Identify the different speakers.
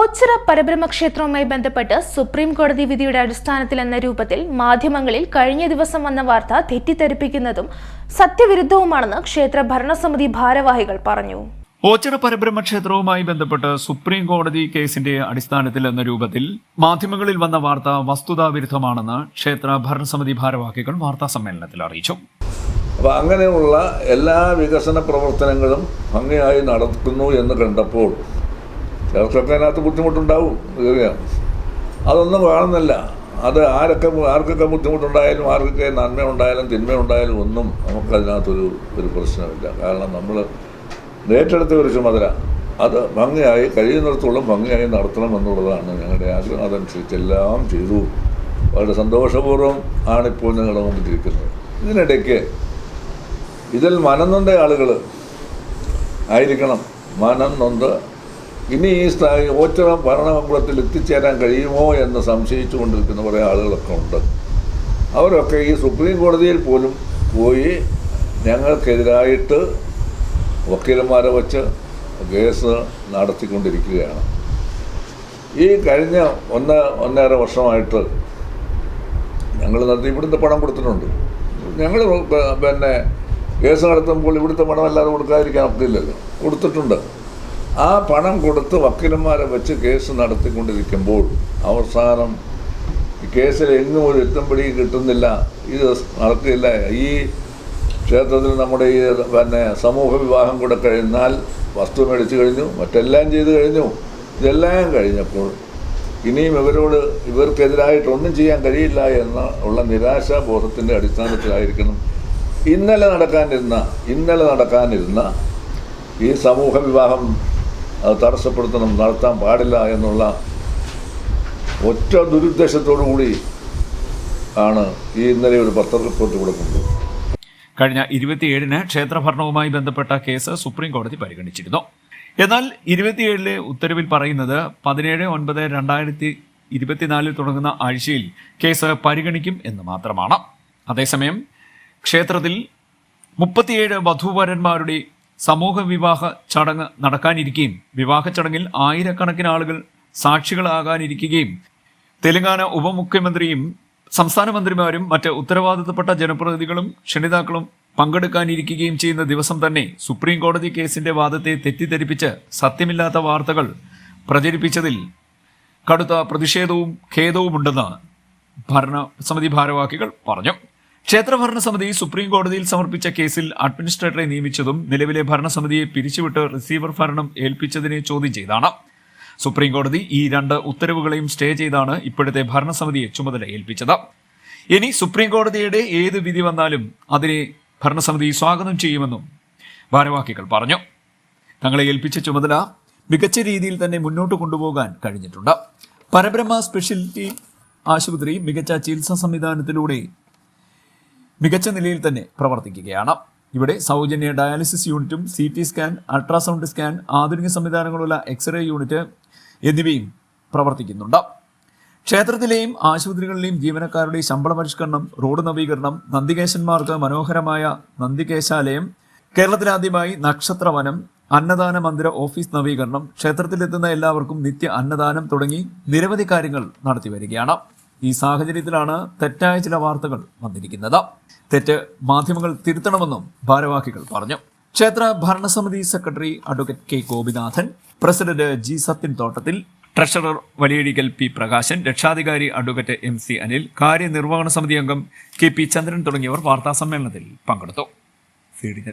Speaker 1: ഓച്ചിറ പരബ്രഹ്മ ക്ഷേത്രവുമായി ബന്ധപ്പെട്ട് സുപ്രീം കോടതി വിധിയുടെ അടിസ്ഥാനത്തിൽ എന്ന രൂപത്തിൽ മാധ്യമങ്ങളിൽ കഴിഞ്ഞ ദിവസം വന്ന വാർത്ത തെറ്റിദ്ധരിപ്പിക്കുന്നതും സത്യവിരുദ്ധവുമാണെന്ന് ക്ഷേത്ര ഭരണസമിതി ഭാരവാഹികൾ പറഞ്ഞു.
Speaker 2: ഓച്ചിറ പരബ്രഹ്മ ക്ഷേത്രവുമായി ബന്ധപ്പെട്ട് സുപ്രീം കോടതി കേസിന്റെ അടിസ്ഥാനത്തിൽ എന്ന രൂപത്തിൽ മാധ്യമങ്ങളിൽ വന്ന വാർത്ത വസ്തുതാവിരുദ്ധമാണെന്ന് ക്ഷേത്ര ഭരണസമിതി ഭാരവാഹികൾ വാർത്താ സമ്മേളനത്തിൽ അറിയിച്ചു.
Speaker 3: അപ്പോൾ അങ്ങനെയുള്ള എല്ലാ വികസന പ്രവർത്തനങ്ങളും ഭംഗിയായി നടക്കുന്നു എന്ന് കണ്ടപ്പോൾ ചിലർക്കൊക്കെ അതിനകത്ത് ബുദ്ധിമുട്ടുണ്ടാവും തീർച്ചയായും അതൊന്നും കാണുന്നില്ല അത് ആരൊക്കെ ആർക്കൊക്കെ ബുദ്ധിമുട്ടുണ്ടായാലും ആർക്കൊക്കെ തിന്മ ഉണ്ടായാലും ഒന്നും നമുക്കതിനകത്തൊരു ഒരു പ്രശ്നമില്ല. കാരണം നമ്മൾ ഏറ്റെടുത്ത ഒരു ചുമതല. അത് ഭംഗിയായി കഴിയുന്നിടത്തോളം ഭംഗിയായി നടത്തണം എന്നുള്ളതാണ് ഞങ്ങളുടെ ആഗ്രഹം. അതനുസരിച്ച് എല്ലാം ചെയ്തു. വളരെ സന്തോഷപൂർവം ആണിപ്പോൾ ഞങ്ങളുടെ മുമ്പിലിരിക്കുന്നത് ഇതിനിടയ്ക്ക് ഇതിൽ മനം നൊന്ത ആളുകൾ ആയിരിക്കണം. മനം നൊന്ത് ഇനി ഈ സ്ഥായി ഒറ്റ ഭരണമംഗളത്തിൽ എത്തിച്ചേരാൻ കഴിയുമോ എന്ന് സംശയിച്ചു കൊണ്ടിരിക്കുന്ന കുറേ ആളുകളൊക്കെ ഉണ്ട്. അവരൊക്കെ ഈ സുപ്രീം കോടതിയിൽ പോലും പോയി ഞങ്ങൾക്കെതിരായിട്ട് വക്കീലന്മാരെ വച്ച് കേസ് നടത്തിക്കൊണ്ടിരിക്കുകയാണ്. ഈ കഴിഞ്ഞ ഒന്ന് ഒന്നര വർഷമായിട്ട് ഞങ്ങൾ നടത്തി ഇവിടുത്തെ പണം കൊടുത്തിട്ടുണ്ട്. ഞങ്ങൾ പിന്നെ കേസ് നടത്തുമ്പോൾ ഇവിടുത്തെ പണം എല്ലാവരും കൊടുക്കാതിരിക്കാൻ ഒക്കില്ലല്ലോ കൊടുത്തിട്ടുണ്ട്. ആ പണം കൊടുത്ത് വക്കീലന്മാരെ വെച്ച് കേസ് നടത്തിക്കൊണ്ടിരിക്കുമ്പോൾ അവസാനം കേസിൽ എങ്ങും ഒരു എത്തുംപിടിയും കിട്ടുന്നില്ല. ഇത് നടക്കില്ല ഈ ക്ഷേത്രത്തിൽ നമ്മുടെ ഈ പിന്നെ സമൂഹ വിവാഹം കൂടെ കഴിഞ്ഞാൽ വസ്തു മേടിച്ചു കഴിഞ്ഞു മറ്റെല്ലാം ചെയ്തു കഴിഞ്ഞു. ഇതെല്ലാം കഴിഞ്ഞപ്പോൾ ഇനിയും ഇവരോട് ഇവർക്കെതിരായിട്ട് ഒന്നും ചെയ്യാൻ കഴിയില്ല എന്ന ഉള്ള നിരാശാബോധത്തിന്റെ അടിസ്ഥാനത്തിലായിരിക്കണം. ഇന്നലെ നടക്കാനിരുന്ന ഇന്നലെ നടക്കാനിരുന്ന ഈ സമൂഹ വിവാഹം അത് തടസ്സപ്പെടുത്തണം നടത്താൻ പാടില്ല എന്നുള്ള ഒറ്റ ദുരുദ്ദേശത്തോടു കൂടി ആണ് ഈ ഇന്നലെ ഒരു പത്ര റിപ്പോർട്ട് ഇവിടെ കൊണ്ടുപോകുന്നത്
Speaker 2: കഴിഞ്ഞ ഇരുപത്തിയേഴിന് ക്ഷേത്രഭരണവുമായി ബന്ധപ്പെട്ട കേസ് സുപ്രീം കോടതി പരിഗണിച്ചിരുന്നു. എന്നാൽ ഇരുപത്തിയേഴിലെ ഉത്തരവിൽ പറയുന്നത് പതിനേഴ് ഒൻപത് രണ്ടായിരത്തി ഇരുപത്തിനാലിൽ തുടങ്ങുന്ന ആഴ്ചയിൽ കേസ് പരിഗണിക്കും എന്ന് മാത്രമാണ്. അതേസമയം ക്ഷേത്രത്തിൽ മുപ്പത്തിയേഴ് വധൂവരന്മാരുടെ സമൂഹ വിവാഹ ചടങ്ങ് നടക്കാനിരിക്കുകയും വിവാഹ ചടങ്ങിൽ ആയിരക്കണക്കിന് ആളുകൾ സാക്ഷികളാകാനിരിക്കുകയും തെലങ്കാന ഉപമുഖ്യമന്ത്രിയും സംസ്ഥാന മന്ത്രിമാരും മറ്റ് ഉത്തരവാദിത്തപ്പെട്ട ജനപ്രതിനിധികളും ക്ഷണിതാക്കളും പങ്കെടുക്കാനിരിക്കുകയും ചെയ്യുന്ന ദിവസം തന്നെ സുപ്രീം കോടതി കേസിന്റെ വാദത്തെ തെറ്റിദ്ധരിപ്പിച്ച് സത്യമില്ലാത്ത വാർത്തകൾ പ്രചരിപ്പിച്ചതിൽ കടുത്ത പ്രതിഷേധവും ഖേദവുമുണ്ടെന്ന് ഭരണസമിതി ഭാരവാഹികൾ പറഞ്ഞു. ക്ഷേത്ര സമിതി സുപ്രീം കോടതിയിൽ സമർപ്പിച്ച കേസിൽ അഡ്മിനിസ്ട്രേറ്ററെ നിയമിച്ചതും നിലവിലെ ഭരണസമിതിയെ പിരിച്ചുവിട്ട് റിസീവർ ഭരണം ഏൽപ്പിച്ചതിനെ ചോദ്യം ചെയ്താണ്. സുപ്രീം കോടതി ഈ രണ്ട് ഉത്തരവുകളെയും സ്റ്റേ ചെയ്താണ് ഇപ്പോഴത്തെ ഭരണസമിതിയെ ചുമതല ഏൽപ്പിച്ചത്. ഇനി സുപ്രീം കോടതിയുടെ ഏത് വിധി വന്നാലും അതിനെ ഭരണസമിതി സ്വാഗതം ചെയ്യുമെന്നും ഭാരവാഹികൾ പറഞ്ഞു. തങ്ങളെ ഏൽപ്പിച്ച ചുമതല മികച്ച രീതിയിൽ തന്നെ മുന്നോട്ട് കൊണ്ടുപോകാൻ കഴിഞ്ഞിട്ടുണ്ട്. പരബ്രഹ്മ സ്പെഷ്യലിറ്റി ആശുപത്രി മികച്ച ചികിത്സാ സംവിധാനത്തിലൂടെ മികച്ച നിലയിൽ തന്നെ പ്രവർത്തിക്കുകയാണ്. ഇവിടെ സൗജന്യ ഡയാലിസിസ് യൂണിറ്റും C T scan ultrasound scan ആധുനിക സംവിധാനങ്ങളുള്ള എക്സ്റേ യൂണിറ്റ് എന്നിവയും പ്രവർത്തിക്കുന്നുണ്ട്. ക്ഷേത്രത്തിലെയും ആശുപത്രികളിലെയും ജീവനക്കാരുടെ ശമ്പള പരിഷ്കരണം റോഡ് നവീകരണം നന്ദികേശന്മാർക്ക് മനോഹരമായ നന്ദികേശാലയം കേരളത്തിലാദ്യമായി നക്ഷത്രവനം അന്നദാന മന്ദിര ഓഫീസ് നവീകരണം ക്ഷേത്രത്തിലെത്തുന്ന എല്ലാവർക്കും നിത്യ അന്നദാനം തുടങ്ങി നിരവധി കാര്യങ്ങൾ നടത്തി വരികയാണ് ഈ സാഹചര്യത്തിലാണ് തെറ്റായ ചില വാർത്തകൾ വന്നിരിക്കുന്നത്. തെറ്റ് മാധ്യമങ്ങൾ തിരുത്തണമെന്നും ഭാരവാഹികൾ പറഞ്ഞു. ക്ഷേത്ര ഭരണസമിതി secretary advocate K Gopinathan president G Sathyan തോട്ടത്തിൽ ട്രഷറർ വലിയടിക്കൽ പി പ്രകാശൻ രക്ഷാധികാരി അഡ്വക്കേറ്റ് എം സി അനിൽ കാര്യനിർവഹണ സമിതി അംഗം കെ പി ചന്ദ്രൻ തുടങ്ങിയവർ വാർത്താ സമ്മേളനത്തിൽ പങ്കെടുത്തു. C D